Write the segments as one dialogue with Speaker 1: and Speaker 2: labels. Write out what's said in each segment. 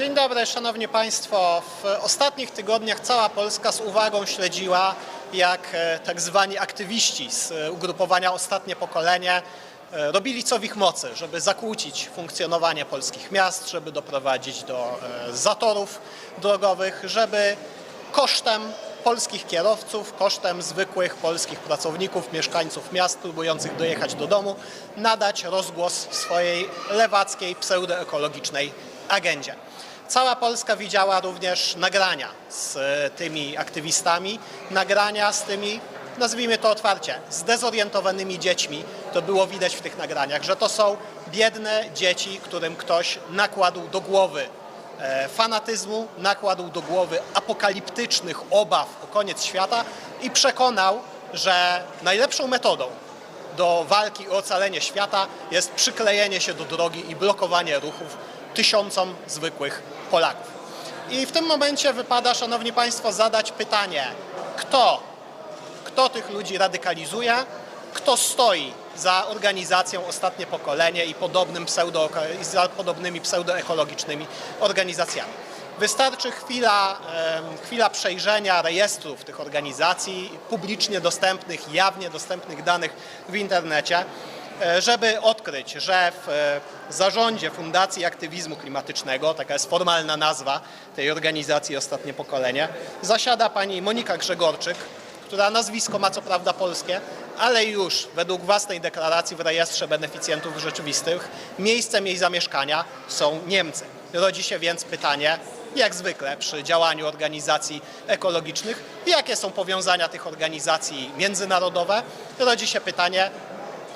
Speaker 1: Dzień dobry, Szanowni Państwo. W ostatnich tygodniach cała Polska z uwagą śledziła, jak e, tak zwani aktywiści z e, ugrupowania Ostatnie Pokolenie e, robili co w ich mocy, żeby zakłócić funkcjonowanie polskich miast, żeby doprowadzić do zatorów drogowych, żeby kosztem polskich kierowców, kosztem zwykłych polskich pracowników, mieszkańców miast próbujących dojechać do domu, nadać rozgłos swojej lewackiej, pseudoekologicznej agendzie. Cała Polska widziała również nagrania z e, tymi aktywistami, nagrania z tymi, nazwijmy to otwarcie, zdezorientowanymi dziećmi. To było widać w tych nagraniach, że to są biedne dzieci, którym ktoś nakładł do głowy e, fanatyzmu, nakładł do głowy apokaliptycznych obaw o koniec świata i przekonał, że najlepszą metodą do walki o ocalenie świata jest przyklejenie się do drogi i blokowanie ruchów tysiącom zwykłych Polaków. I w tym momencie wypada, Szanowni Państwo, zadać pytanie, kto, kto tych ludzi radykalizuje, kto stoi za organizacją Ostatnie Pokolenie i podobnym pseudo, za podobnymi pseudoekologicznymi organizacjami. Wystarczy chwila, chwila przejrzenia rejestrów tych organizacji, publicznie dostępnych, jawnie dostępnych danych w internecie, żeby odkryć, że w e, zarządzie Fundacji Aktywizmu Klimatycznego, taka jest formalna nazwa tej organizacji Ostatnie Pokolenie, zasiada pani Monika Grzegorczyk, która nazwisko ma co prawda polskie, ale już według własnej deklaracji w rejestrze beneficjentów rzeczywistych miejscem jej zamieszkania są Niemcy. Rodzi się więc pytanie, jak zwykle przy działaniu organizacji ekologicznych, jakie są powiązania tych organizacji międzynarodowe. Rodzi się pytanie,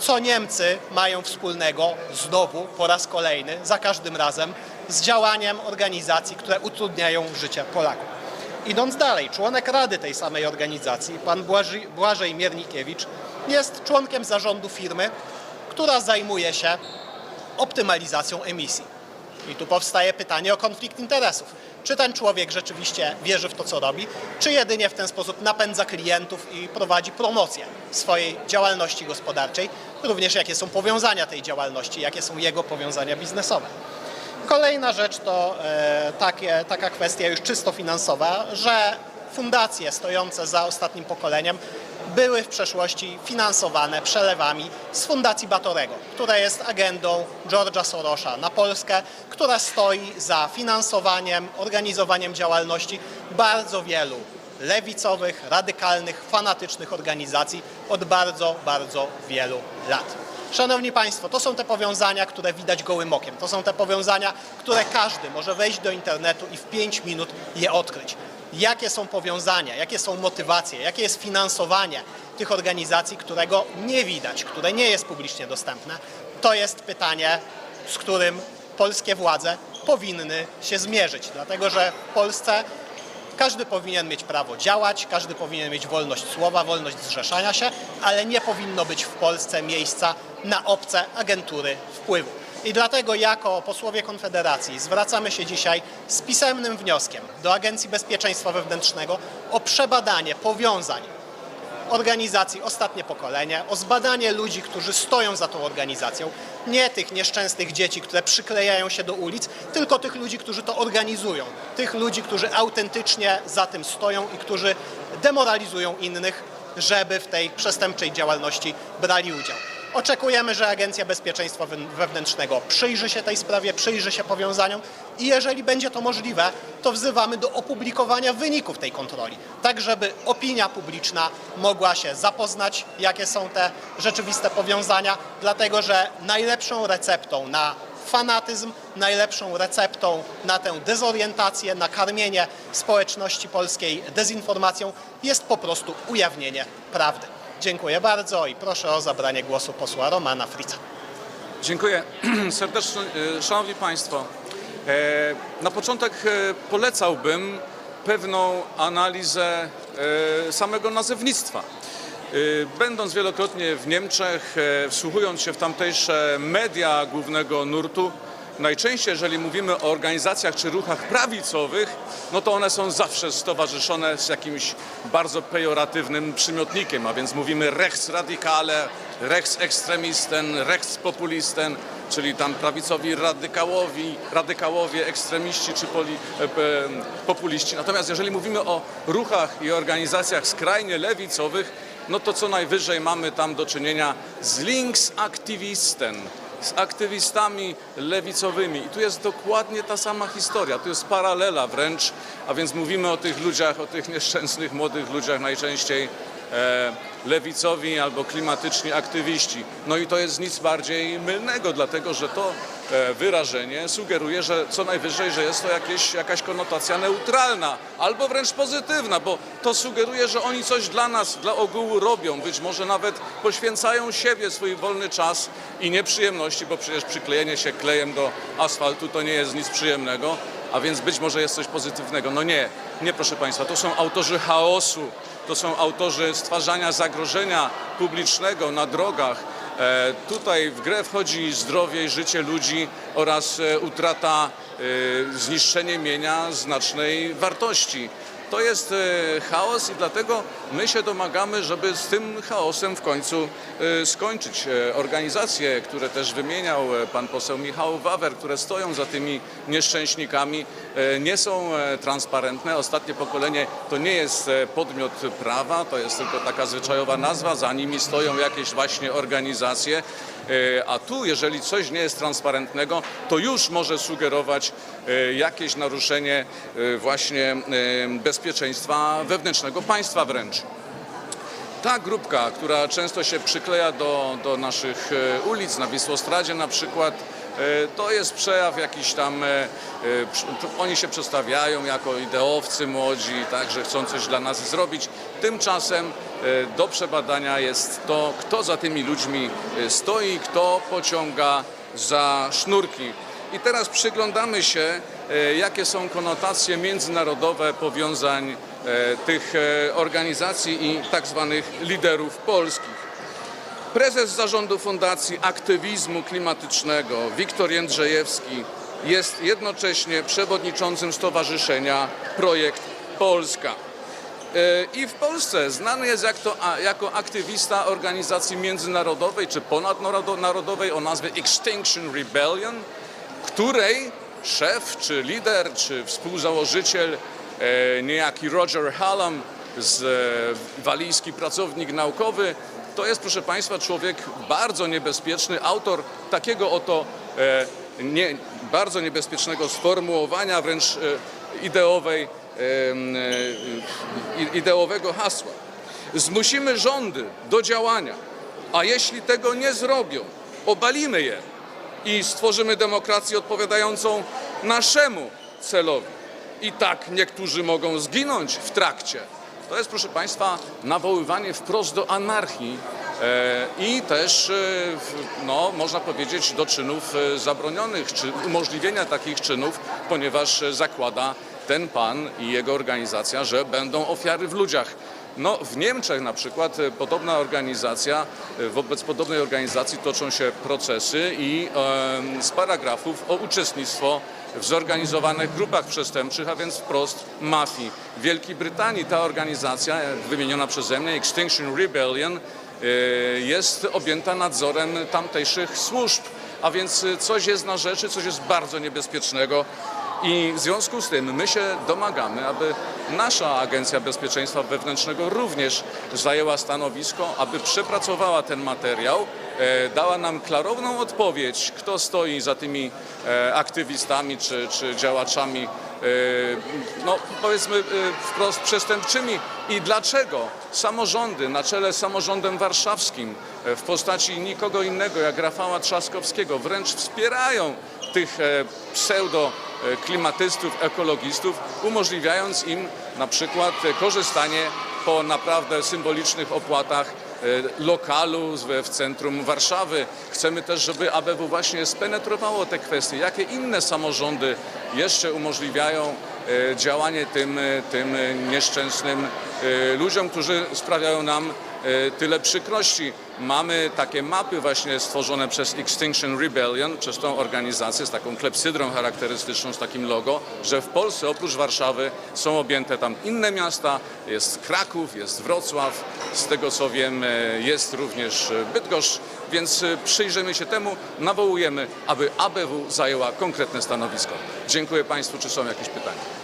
Speaker 1: co Niemcy mają wspólnego znowu po raz kolejny, za każdym razem, z działaniem organizacji, które utrudniają życie Polaków. Idąc dalej, członek rady tej samej organizacji, pan Błażej, Błażej Miernikiewicz, jest członkiem zarządu firmy, która zajmuje się optymalizacją emisji. I tu powstaje pytanie o konflikt interesów. Czy ten człowiek rzeczywiście wierzy w to, co robi, czy jedynie w ten sposób napędza klientów i prowadzi promocję swojej działalności gospodarczej, również jakie są powiązania tej działalności, jakie są jego powiązania biznesowe. Kolejna rzecz to e, takie, taka kwestia już czysto finansowa, że fundacje stojące za ostatnim pokoleniem były w przeszłości finansowane przelewami z Fundacji Batorego, która jest agendą George'a Sorosza na Polskę, która stoi za finansowaniem, organizowaniem działalności bardzo wielu lewicowych, radykalnych, fanatycznych organizacji od bardzo, bardzo wielu lat. Szanowni Państwo, to są te powiązania, które widać gołym okiem. To są te powiązania, które każdy może wejść do internetu i w 5 minut je odkryć. Jakie są powiązania, jakie są motywacje, jakie jest finansowanie tych organizacji, którego nie widać, które nie jest publicznie dostępne, to jest pytanie, z którym polskie władze powinny się zmierzyć. Dlatego, że w Polsce każdy powinien mieć prawo działać, każdy powinien mieć wolność słowa, wolność zrzeszania się, ale nie powinno być w Polsce miejsca na obce agentury wpływu. I dlatego jako posłowie Konfederacji zwracamy się dzisiaj z pisemnym wnioskiem do Agencji Bezpieczeństwa Wewnętrznego o przebadanie powiązań organizacji Ostatnie Pokolenie, o zbadanie ludzi, którzy stoją za tą organizacją, nie tych nieszczęsnych dzieci, które przyklejają się do ulic, tylko tych ludzi, którzy to organizują, tych ludzi, którzy autentycznie za tym stoją i którzy demoralizują innych, żeby w tej przestępczej działalności brali udział. Oczekujemy, że Agencja Bezpieczeństwa Wewnętrznego przyjrzy się tej sprawie, przyjrzy się powiązaniom i jeżeli będzie to możliwe, to wzywamy do opublikowania wyników tej kontroli, tak żeby opinia publiczna mogła się zapoznać, jakie są te rzeczywiste powiązania, dlatego że najlepszą receptą na fanatyzm, najlepszą receptą na tę dezorientację, na karmienie społeczności polskiej dezinformacją jest po prostu ujawnienie prawdy. Dziękuję bardzo i proszę o zabranie głosu posła Romana Frica.
Speaker 2: Dziękuję serdecznie. E, Szanowni Państwo, e, na początek e, polecałbym pewną analizę e, samego nazewnictwa. Będąc wielokrotnie w Niemczech, wsłuchując się w tamtejsze media głównego nurtu, najczęściej jeżeli mówimy o organizacjach czy ruchach prawicowych, no to one są zawsze stowarzyszone z jakimś bardzo pejoratywnym przymiotnikiem, a więc mówimy rechtsradikale, rechtsextremisten, rechtspopulisten, czyli tam prawicowi radykałowi, radykałowie, ekstremiści czy poli, e, populiści. Natomiast jeżeli mówimy o ruchach i organizacjach skrajnie lewicowych, no to co najwyżej mamy tam do czynienia z linksaktivisten, z aktywistami lewicowymi. I tu jest dokładnie ta sama historia, tu jest paralela wręcz, a więc mówimy o tych ludziach, o tych nieszczęsnych młodych ludziach najczęściej e, lewicowi albo klimatyczni aktywiści. No i to jest nic bardziej mylnego, dlatego że to wyrażenie sugeruje, że co najwyżej, że jest to jakieś, jakaś konotacja neutralna albo wręcz pozytywna, bo to sugeruje, że oni coś dla nas, dla ogółu robią, być może nawet poświęcają siebie, swój wolny czas i nieprzyjemności, bo przecież przyklejenie się klejem do asfaltu to nie jest nic przyjemnego, a więc być może jest coś pozytywnego. No nie, nie proszę Państwa, to są autorzy chaosu, to są autorzy stwarzania zagrożenia publicznego na drogach. E, tutaj w grę wchodzi zdrowie i życie ludzi oraz e, utrata, e, zniszczenie mienia znacznej wartości. To jest e, chaos i dlatego my się domagamy, żeby z tym chaosem w końcu e, skończyć. E, Organizacje, które też wymieniał pan poseł Michał Wawer, które stoją za tymi nieszczęśnikami, nie są transparentne. Ostatnie pokolenie to nie jest podmiot prawa, to jest tylko taka zwyczajowa nazwa, za nimi stoją jakieś właśnie organizacje. A tu, jeżeli coś nie jest transparentnego, to już może sugerować jakieś naruszenie e, właśnie e, bezpieczeństwa wewnętrznego państwa wręcz. Ta grupka, która często się przykleja do, do naszych ulic, na Wisłostradzie na przykład, to jest przejaw jakiś tam, oni się przedstawiają jako ideowcy młodzi, tak, że chcą coś dla nas zrobić. Tymczasem do przebadania jest to, kto za tymi ludźmi stoi, kto pociąga za sznurki. I teraz przyglądamy się, e, jakie są konotacje międzynarodowe powiązań e, tych e, organizacji i tak zwanych liderów polskich. Prezes zarządu Fundacji Aktywizmu Klimatycznego Wiktor Jędrzejewski jest jednocześnie przewodniczącym Stowarzyszenia Projekt Polska. I w Polsce znany jest jak to, jako aktywista organizacji międzynarodowej czy ponadnarodowej o nazwie Extinction Rebellion, której szef, czy lider, czy współzałożyciel, e, niejaki Roger Hallam, z, e, walijski pracownik naukowy, to jest, proszę Państwa, człowiek bardzo niebezpieczny, autor takiego oto e, nie, bardzo niebezpiecznego sformułowania, wręcz ideowej, ideowego hasła. Zmusimy rządy do działania, a jeśli tego nie zrobią, obalimy je i stworzymy demokrację odpowiadającą naszemu celowi. I tak niektórzy mogą zginąć w trakcie. To jest, proszę Państwa, nawoływanie wprost do anarchii e, i też, e, no, można powiedzieć, do czynów e, zabronionych, czy umożliwienia takich czynów, ponieważ zakłada ten pan i jego organizacja, że będą ofiary w ludziach. No, w Niemczech na przykład e, podobna organizacja, e, wobec podobnej organizacji toczą się procesy i e, z paragrafów o uczestnictwo w zorganizowanych grupach przestępczych, a więc wprost mafii. W Wielkiej Brytanii ta organizacja, e, wymieniona przeze mnie, Extinction Rebellion, e, jest objęta nadzorem tamtejszych służb, a więc coś jest na rzeczy, coś jest bardzo niebezpiecznego. I w związku z tym my się domagamy, aby nasza Agencja Bezpieczeństwa Wewnętrznego również zajęła stanowisko, aby przepracowała ten materiał, e, dała nam klarowną odpowiedź, kto stoi za tymi e, aktywistami czy, czy działaczami, e, no powiedzmy wprost przestępczymi. I dlaczego samorządy na czele z samorządem warszawskim w postaci nikogo innego jak Rafała Trzaskowskiego wręcz wspierają tych pseudo klimatystów, ekologistów, umożliwiając im na przykład e, korzystanie po naprawdę symbolicznych opłatach e, lokalu w centrum Warszawy. Chcemy też, żeby ABW właśnie spenetrowało te kwestie. Jakie inne samorządy jeszcze umożliwiają e, działanie tym, e, tym e, nieszczęsnym e, ludziom, którzy sprawiają nam e, tyle przykrości. Mamy takie mapy właśnie stworzone przez Extinction Rebellion, przez tą organizację z taką klepsydrą charakterystyczną, z takim logo, że w Polsce oprócz Warszawy są objęte tam inne miasta, jest Kraków, jest Wrocław, z tego co wiem e, jest również e, Bydgoszcz, więc e, przyjrzymy się temu, nawołujemy, aby ABW zajęła konkretne stanowisko. Dziękuję Państwu, czy są jakieś pytania?